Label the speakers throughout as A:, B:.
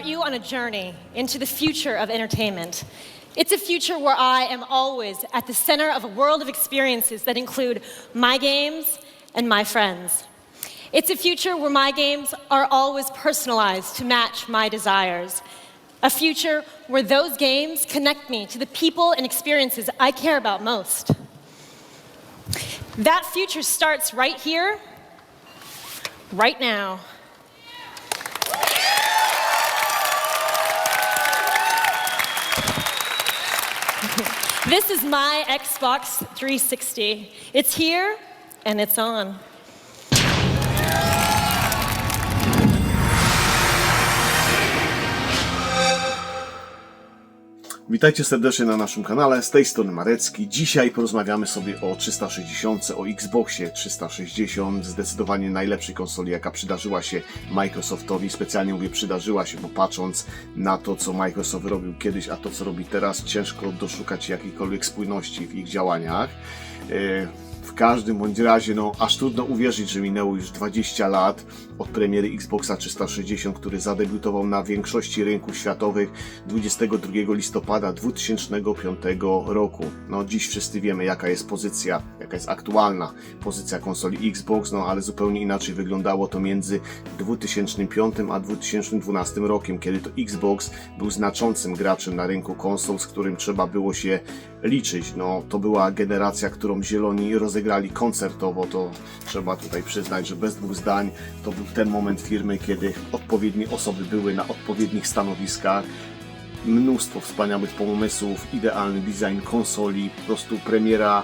A: start you on a journey into the future of entertainment. It's a future where I am always at the center of a world of experiences that include my games and my friends. It's a future where my games are always personalized to match my desires. A future where those games connect me to the people and experiences I care about most. That future starts right here, right now. This is my Xbox 360. It's here and it's on.
B: Witajcie serdecznie na naszym kanale, z tej strony Marecki. Dzisiaj porozmawiamy sobie o 360, o Xboxie 360, zdecydowanie najlepszej konsoli, jaka przydarzyła się Microsoftowi. Specjalnie mówię przydarzyła się, bo patrząc na to, co Microsoft robił kiedyś, a to, co robi teraz, ciężko doszukać jakiejkolwiek spójności w ich działaniach. Yy, W każdym bądź razie, no, aż trudno uwierzyć, że minęło już 20 lat od premiery Xboxa 360, który zadebiutował na większości rynków światowych 22 listopada 2005 roku. No, dziś wszyscy wiemy, jaka jest pozycja, jaka jest aktualna pozycja konsoli Xbox, no, ale zupełnie inaczej wyglądało to między 2005 a 2012 rokiem, kiedy to Xbox był znaczącym graczem na rynku konsol, z którym trzeba było się liczyć. No, to była generacja, którą Zieloni rozegrali koncertowo, to trzeba tutaj przyznać, że bez dwóch zdań to był ten moment firmy, kiedy odpowiednie osoby były na odpowiednich stanowiskach. Mnóstwo wspaniałych pomysłów, idealny design konsoli, po prostu premiera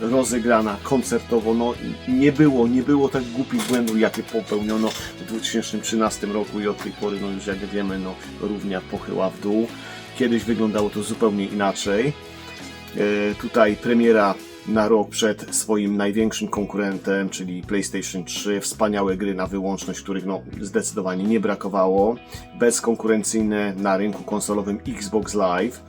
B: rozegrana koncertowo, no nie było, nie było tak głupich błędów, jakie popełniono w 2013 roku i od tej pory, no już jak wiemy, no równia pochyła w dół. Kiedyś wyglądało to zupełnie inaczej. E, tutaj premiera na rok przed swoim największym konkurentem, czyli PlayStation 3. Wspaniałe gry na wyłączność, których no, zdecydowanie nie brakowało. Bezkonkurencyjne na rynku konsolowym Xbox Live.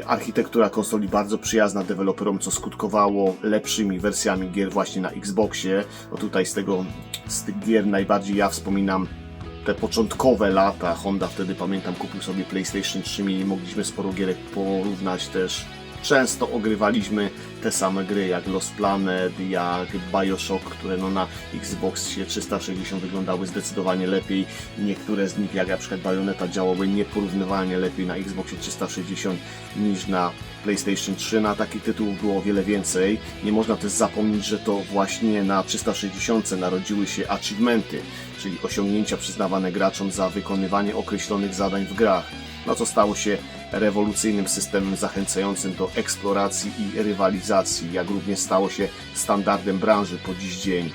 B: E, Architektura konsoli bardzo przyjazna deweloperom, co skutkowało lepszymi wersjami gier właśnie na Xboxie. No tutaj z tego, z tych gier najbardziej ja wspominam te początkowe lata. Honda wtedy pamiętam kupił sobie PlayStation 3 i mogliśmy sporo gierek porównać też. Często ogrywaliśmy te same gry jak Lost Planet, jak Bioshock, które no na Xboxie 360 wyglądały zdecydowanie lepiej. Niektóre z nich, jak na przykład Bayonetta, działały nieporównywalnie lepiej na Xboxie 360 niż na PlayStation 3. Na takich tytułów było o wiele więcej. Nie można też zapomnieć, że to właśnie na 360 narodziły się achievementy, czyli osiągnięcia przyznawane graczom za wykonywanie określonych zadań w grach. No co stało się rewolucyjnym systemem zachęcającym do eksploracji i rywalizacji, jak również stało się standardem branży po dziś dzień.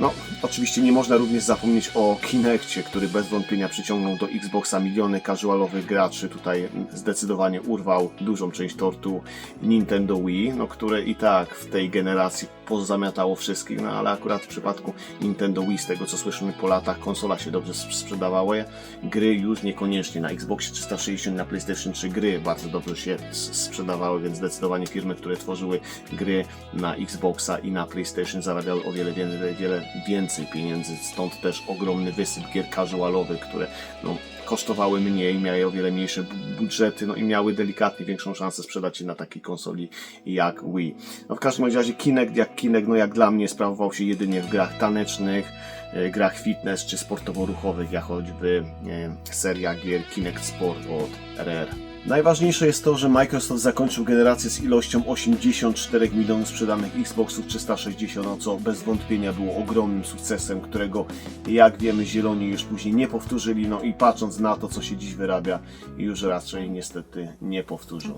B: No, oczywiście nie można również zapomnieć o Kinectie, który bez wątpienia przyciągnął do Xboxa miliony casualowych graczy. Tutaj zdecydowanie urwał dużą część tortu Nintendo Wii, no, które i tak w tej generacji pozamiatało wszystkich, no ale akurat w przypadku Nintendo Wii, z tego co słyszymy po latach, konsola się dobrze sprzedawała. Gry już niekoniecznie na Xboxie 360, na PlayStation 3 gry bardzo dobrze się sprzedawały, więc zdecydowanie firmy, które tworzyły gry na Xboxa i na PlayStation zarabiały o wiele, wiele, wiele więcej pieniędzy, stąd też ogromny wysyp gier casualowych, które no, kosztowały mniej, miały o wiele mniejsze budżety, no i miały delikatnie większą szansę sprzedać się na takiej konsoli jak Wii. No w każdym razie Kinect jak Kinect, no jak dla mnie sprawował się jedynie w grach tanecznych, e, grach fitness czy sportowo-ruchowych, jak choćby e, seria gier Kinect Sport od RR. Najważniejsze jest to, że Microsoft zakończył generację z ilością 84 milionów sprzedanych Xboxów 360, no co bez wątpienia było ogromnym sukcesem, którego jak wiemy zieloni już później nie powtórzyli, no i patrząc na to, co się dziś wyrabia, już raczej niestety nie powtórzą.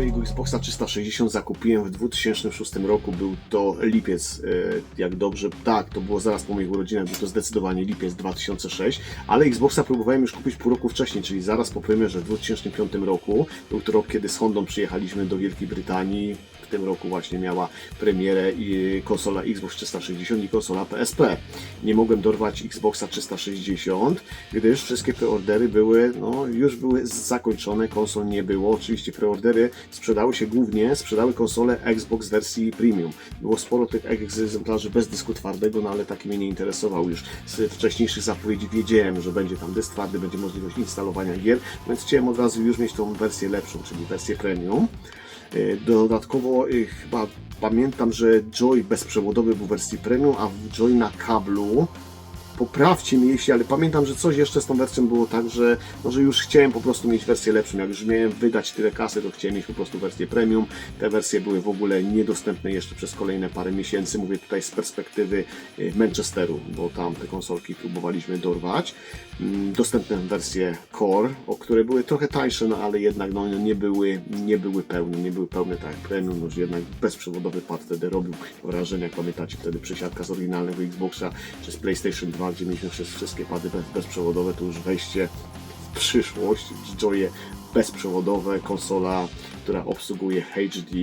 B: Swojego Xboxa 360 zakupiłem w 2006 roku. Był to lipiec, e, jak dobrze. Tak, to było zaraz po moich urodzinach, był to zdecydowanie lipiec 2006, ale Xboxa próbowałem już kupić pół roku wcześniej, czyli zaraz po premierze w 2005 roku. Był to rok, kiedy z Hondą przyjechaliśmy do Wielkiej Brytanii. Tym roku właśnie miała premierę i konsola Xbox 360 i konsola PSP. Nie mogłem dorwać Xboxa 360, gdyż wszystkie preordery były, no już były zakończone, konsol nie było. Oczywiście preordery sprzedały się głównie, sprzedały konsole Xbox wersji premium. Było sporo tych egzemplarzy bez dysku twardego, no ale taki mnie nie interesował już. Z wcześniejszych zapowiedzi wiedziałem, że będzie tam dysk twardy, będzie możliwość instalowania gier, więc chciałem od razu już mieć tą wersję lepszą, czyli wersję premium. E, Dodatkowo e, chyba pamiętam, że Joy bezprzewodowy był w wersji premium, a Joy na kablu poprawcie mnie jeśli, ale pamiętam, że coś jeszcze z tą wersją było tak, że, no, że już chciałem po prostu mieć wersję lepszą. Jak już miałem wydać tyle kasy, to chciałem mieć po prostu wersję premium. Te wersje były w ogóle niedostępne jeszcze przez kolejne parę miesięcy. Mówię tutaj z perspektywy y, Manchesteru, bo tam te konsolki próbowaliśmy dorwać. Mm, Dostępne wersje Core, o które były trochę tańsze, no ale jednak no, nie, były, nie były pełne, nie były pełne tak jak premium, no, że jednak bezprzewodowy pad wtedy robił wrażenie, jak pamiętacie wtedy przesiadka z oryginalnego Xboxa czy z PlayStation 2, gdzie mieliśmy przez wszystkie pady bez, bezprzewodowe, to już wejście w przyszłość, Joye bezprzewodowe, konsola, która obsługuje HD.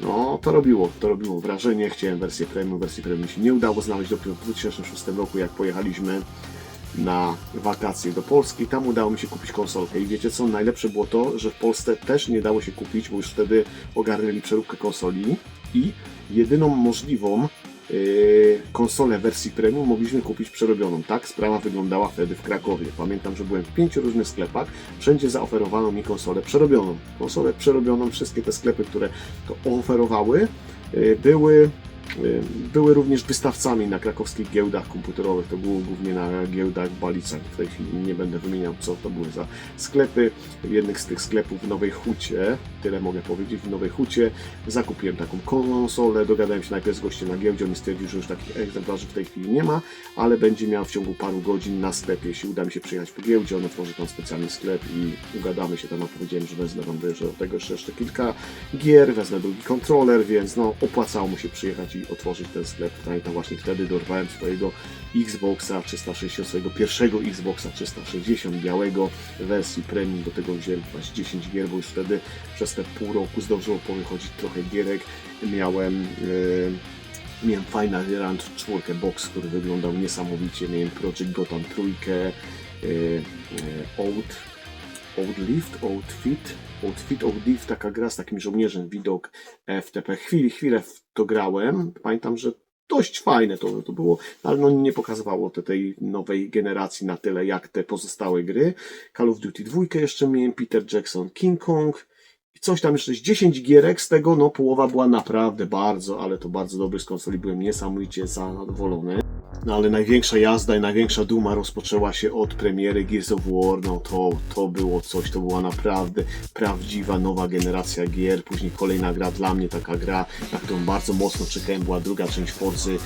B: No, to robiło, to robiło wrażenie. Chciałem wersję premium, wersji premium się nie udało znaleźć dopiero w 2006 roku, jak pojechaliśmy na wakacje do Polski. Tam udało mi się kupić konsolkę i wiecie co? Najlepsze było to, że w Polsce też nie dało się kupić, bo już wtedy ogarnęli przeróbkę konsoli i jedyną możliwą yy, konsolę wersji premium mogliśmy kupić przerobioną. Tak sprawa wyglądała wtedy w Krakowie. Pamiętam, że byłem w pięciu różnych sklepach, wszędzie zaoferowano mi konsolę przerobioną. Konsolę przerobioną, wszystkie te sklepy, które to oferowały, yy, były Były również wystawcami na krakowskich giełdach komputerowych. To było głównie na giełdach Balicach. W tej chwili nie będę wymieniał, co to były za sklepy. W jednych z tych sklepów w Nowej Hucie, tyle mogę powiedzieć, w Nowej Hucie zakupiłem taką konsolę. Dogadałem się najpierw z gościem na giełdzie. On stwierdził, że już takich egzemplarzy w tej chwili nie ma, ale będzie miał w ciągu paru godzin na sklepie. Jeśli uda mi się przyjechać po giełdzie, on otworzy tam specjalny sklep i ugadamy się tam. Powiedziałem, że wezmę wam do tego jeszcze, jeszcze kilka gier, wezmę drugi kontroler, więc no opłacało mu się przyjechać i otworzyć ten sklep. Pamiętam właśnie wtedy dorwałem swojego Xboxa 360, swojego pierwszego Xboxa 360 białego wersji premium. Do tego wziąłem z 10 gier, bo już wtedy przez te pół roku zdążyło powychodzić trochę gierek. Miałem e, Miałem Final Rant 4 box, który wyglądał niesamowicie. Miałem Project Gotham trójkę, e, e, Old, Old Lift, Old Fit, Old Fit, Old Lift, taka gra z takim żołnierzem, widok FTP. Chwilę, chwilę w to grałem. Pamiętam, że dość fajne to, to było, ale no nie pokazywało te, tej nowej generacji na tyle jak te pozostałe gry. Call of Duty 2 jeszcze miałem, Peter Jackson, King Kong, i coś tam jeszcze z 10 gierek, z tego no połowa była naprawdę bardzo, ale to bardzo dobry z konsoli, byłem niesamowicie zadowolony. No ale największa jazda i największa duma rozpoczęła się od premiery Gears of War, no to, to było coś, to była naprawdę prawdziwa nowa generacja gier, później kolejna gra dla mnie, taka gra, na którą bardzo mocno czekałem, była druga część Forzy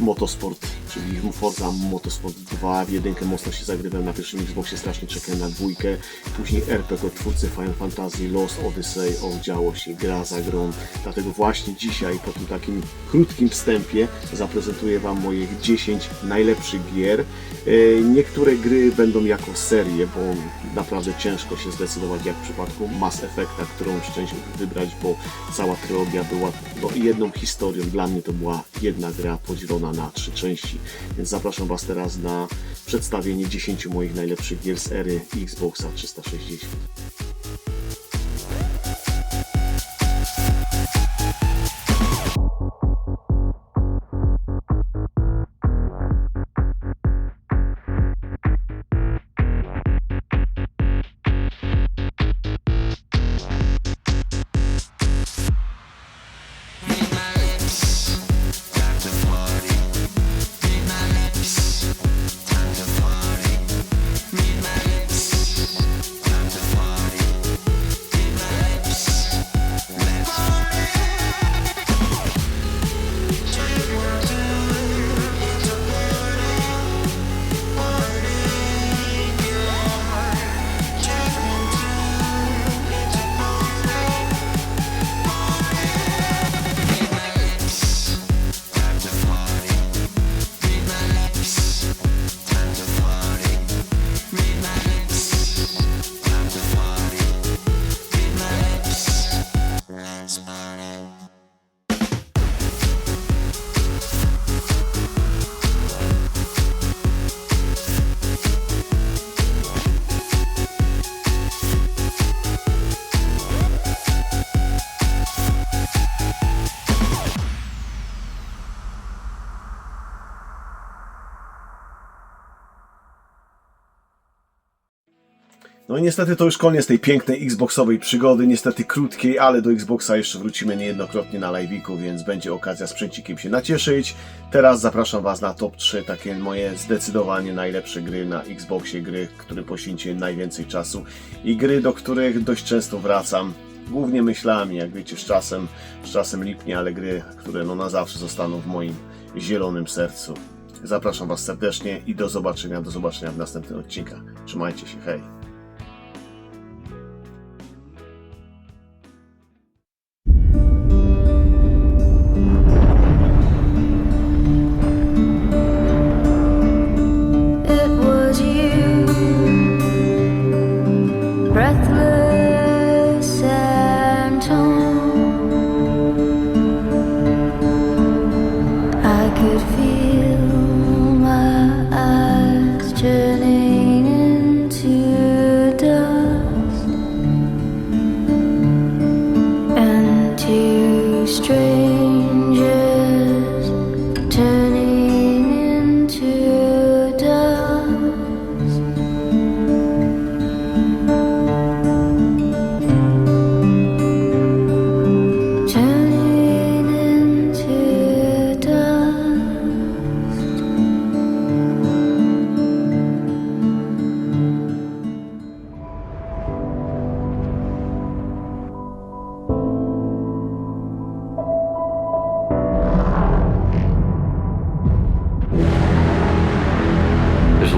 B: Motorsport, czyli Forza Motorsport 2, w jedynkę mocno się zagrywałem na pierwszym Xboxie, strasznie czekałem na dwójkę, później RPG od twórcy Final Fantasy Lost Odyssey, o działo się, gra za grą, dlatego właśnie dzisiaj po tym takim krótkim wstępie zaprezentuję Wam moich 10 najlepszych gier. E, Niektóre gry będą jako serie, bo naprawdę ciężko się zdecydować jak w przypadku Mass Effecta, którą szczęście wybrać, bo cała trylogia była no, jedną historią. Dla mnie to była jedna gra podzielona na trzy części. Więc zapraszam Was teraz na przedstawienie 10 moich najlepszych gier z ery Xboxa 360. No i niestety to już koniec tej pięknej Xboxowej przygody, niestety krótkiej, ale do Xboxa jeszcze wrócimy niejednokrotnie na live'iku, więc będzie okazja sprzęcikiem się nacieszyć. Teraz zapraszam Was na top 3, takie moje zdecydowanie najlepsze gry na Xboxie, gry, którym poświęciłem najwięcej czasu i gry, do których dość często wracam. Głównie myślami, jak wiecie, z czasem, z czasem lipnie, ale gry, które no na zawsze zostaną w moim zielonym sercu. Zapraszam Was serdecznie i do zobaczenia, do zobaczenia w następnych odcinkach. Trzymajcie się, hej!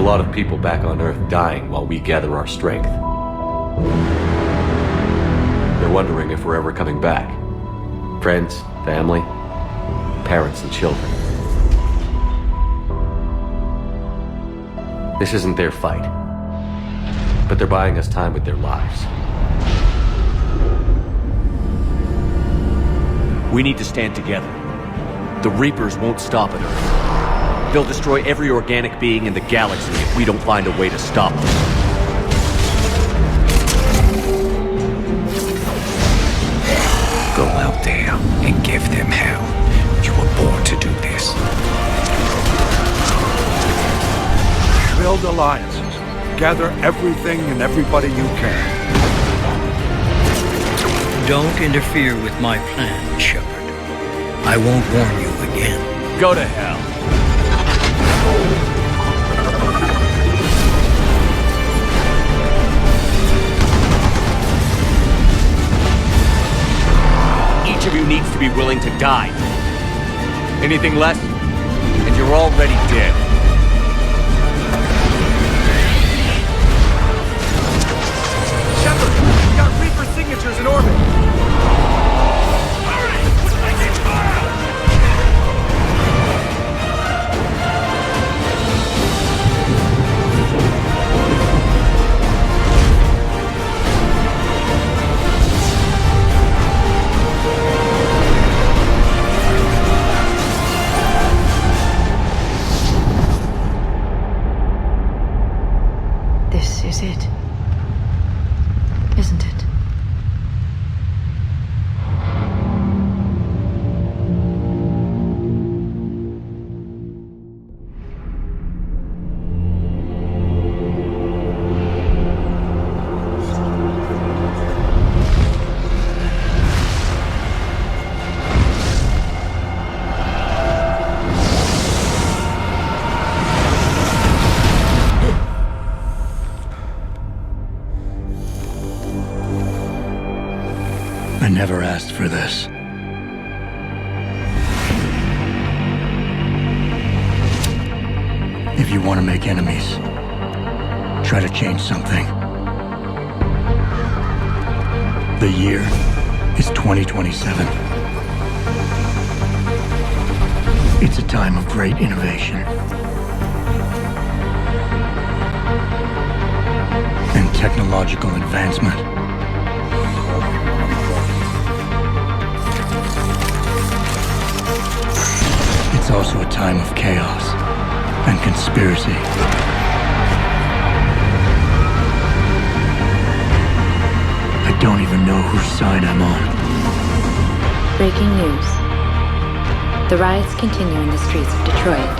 C: A lot of people back on Earth dying while we gather our strength. They're wondering if we're ever coming back. Friends, family, parents, and children. This isn't their fight, but they're buying us time with their lives.
D: We need to stand together. The Reapers won't stop at Earth. They'll destroy every organic being in the galaxy if we don't find a way to stop them.
E: Go out there and give them hell. You were born to do this.
F: Build alliances. Gather everything and everybody you can.
G: Don't interfere with my plan, Shepard. I won't warn you again.
D: Go to hell. Each of you needs to be willing to die. Anything less, and you're already dead.
F: Shepard, we got Reaper signatures in orbit.
G: Never asked for this. If you want to make enemies, try to change something. The year is 2027. It's a time of great innovation. And technological advancement. Also a time of chaos and conspiracy. I don't even know whose side I'm on.
H: Breaking news. The riots continue in the streets of Detroit.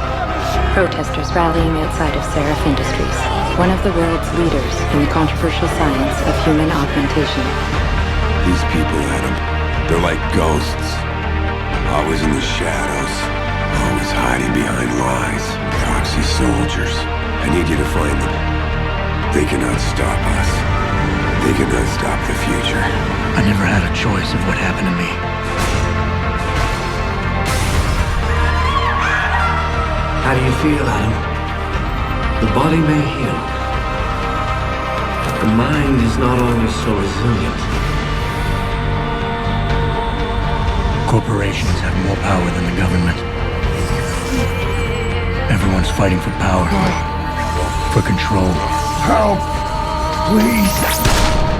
H: Protesters rallying outside of Seraph Industries. one of the world's leaders in the controversial science of human augmentation.
E: These people, Adam, they're like ghosts. Always in the shadows. Always hiding behind lies. Proxy soldiers. I need you to find them. They cannot stop us. They cannot stop the future.
G: I never had a choice of what happened to me.
I: How do you feel, Adam? The body may heal. But the mind is not always so resilient.
G: Corporations have more power than the government. Everyone's fighting for power, for control.
F: Help! Please!